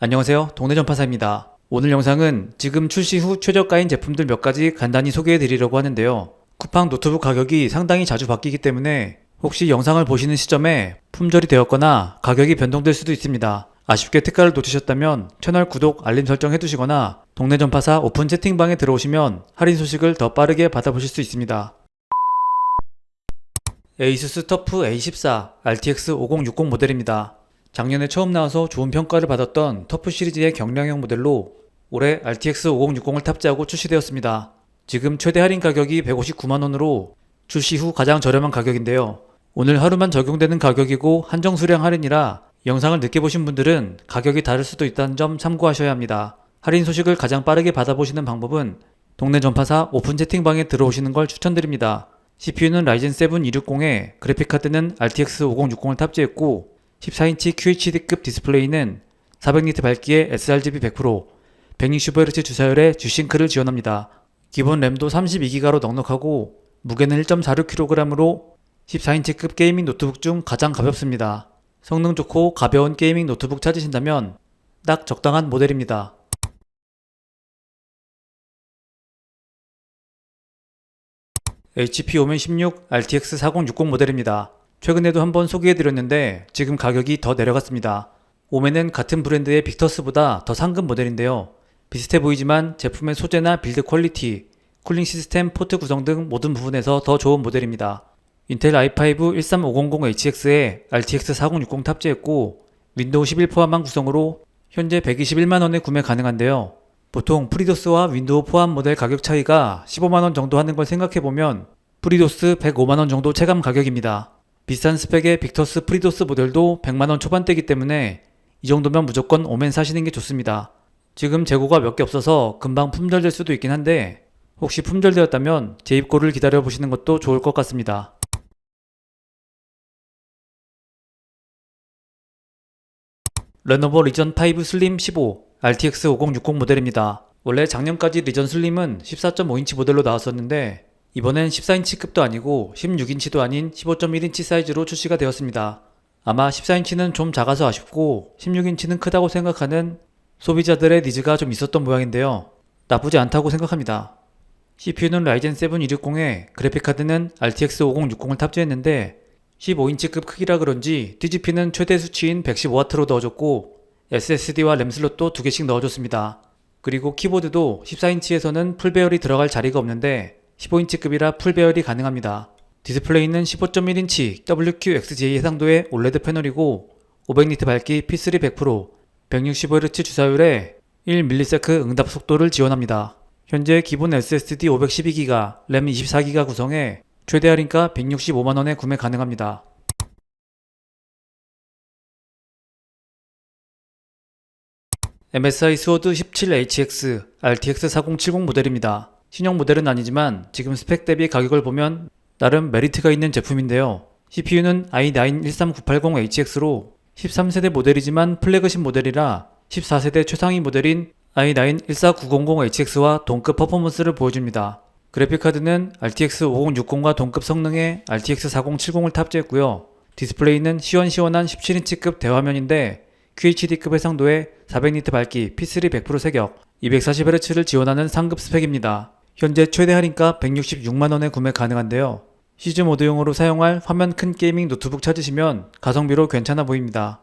안녕하세요. 동네 전파사입니다. 오늘 영상은 지금 출시 후 최저가인 제품들 몇 가지 간단히 소개해 드리려고 하는데요. 쿠팡 노트북 가격이 상당히 자주 바뀌기 때문에 혹시 영상을 보시는 시점에 품절이 되었거나 가격이 변동될 수도 있습니다. 아쉽게 특가를 놓치셨다면 채널 구독, 알림 설정 해두시거나 동네 전파사 오픈 채팅방에 들어오시면 할인 소식을 더 빠르게 받아보실 수 있습니다. 에이수스 터프 A14 RTX 5060 모델입니다. 작년에 처음 나와서 좋은 평가를 받았던 터프 시리즈의 경량형 모델로 올해 RTX 5060을 탑재하고 출시되었습니다. 지금 최대 할인 가격이 159만원으로 출시 후 가장 저렴한 가격인데요. 오늘 하루만 적용되는 가격이고 한정 수량 할인이라 영상을 늦게 보신 분들은 가격이 다를 수도 있다는 점 참고하셔야 합니다. 할인 소식을 가장 빠르게 받아보시는 방법은 동네 전파사 오픈 채팅방에 들어오시는 걸 추천드립니다. CPU는 라이젠 7 260에 그래픽카드는 RTX 5060을 탑재했고 14인치 QHD급 디스플레이는 400니트 밝기에 sRGB 100%, 160Hz 주사율에 G싱크를 지원합니다. 기본 램도 32기가로 넉넉하고 무게는 1.46kg으로 14인치급 게이밍 노트북 중 가장 가볍습니다. 성능 좋고 가벼운 게이밍 노트북 찾으신다면 딱 적당한 모델입니다. HP 오멘 16 RTX 4060 모델입니다. 최근에도 한번 소개해드렸는데 지금 가격이 더 내려갔습니다. 오멘은 같은 브랜드의 빅터스보다 더 상급 모델인데요. 비슷해 보이지만 제품의 소재나 빌드 퀄리티, 쿨링 시스템, 포트 구성 등 모든 부분에서 더 좋은 모델입니다. 인텔 i5 13500HX에 RTX 4060 탑재했고 윈도우 11 포함한 구성으로 현재 121만원에 구매 가능한데요. 보통 프리도스와 윈도우 포함 모델 가격 차이가 15만원 정도 하는 걸 생각해보면 프리도스 105만원 정도 체감 가격입니다. 비싼 스펙의 빅터스 프리도스 모델도 100만원 초반대이기 때문에 이 정도면 무조건 오멘 사시는 게 좋습니다. 지금 재고가 몇 개 없어서 금방 품절될 수도 있긴 한데 혹시 품절되었다면 재입고를 기다려 보시는 것도 좋을 것 같습니다. 레노버 리전 5 슬림 15 RTX 5060 모델입니다. 원래 작년까지 리전 슬림은 14.5인치 모델로 나왔었는데 이번엔 14인치급도 아니고 16인치도 아닌 15.1인치 사이즈로 출시가 되었습니다. 아마 14인치는 좀 작아서 아쉽고 16인치는 크다고 생각하는 소비자들의 니즈가 좀 있었던 모양인데요. 나쁘지 않다고 생각합니다. CPU는 라이젠 7 260에 그래픽카드는 RTX 5060을 탑재했는데 15인치급 크기라 그런지 DGP는 최대 수치인 115W로 넣어줬고 SSD와 램 슬롯도 두 개씩 넣어줬습니다. 그리고 키보드도 14인치에서는 풀배열이 들어갈 자리가 없는데 15인치급이라 풀 배열이 가능합니다. 디스플레이는 15.1인치 WQXGA 해상도의 OLED 패널이고 500니트 밝기 P3 100%, 165Hz 주사율에 1ms 응답 속도를 지원합니다. 현재 기본 SSD 512기가, 램 24기가 구성해 최대 할인가 165만원에 구매 가능합니다. MSI 스워드 17HX RTX 4070 모델입니다. 신형 모델은 아니지만 지금 스펙 대비 가격을 보면 나름 메리트가 있는 제품인데요. CPU는 i9 13980HX로 13세대 모델이지만 플래그십 모델이라 14세대 최상위 모델인 i9 14900HX와 동급 퍼포먼스를 보여줍니다. 그래픽카드는 RTX 5060과 동급 성능의 RTX 4070을 탑재했고요. 디스플레이는 시원시원한 17인치급 대화면인데 QHD급 해상도의 400니트 밝기 P3 100% 세격, 240Hz를 지원하는 상급 스펙입니다. 현재 최대 할인가 166만원에 구매 가능한데요. 시즈 모드용으로 사용할 화면 큰 게이밍 노트북 찾으시면 가성비로 괜찮아 보입니다.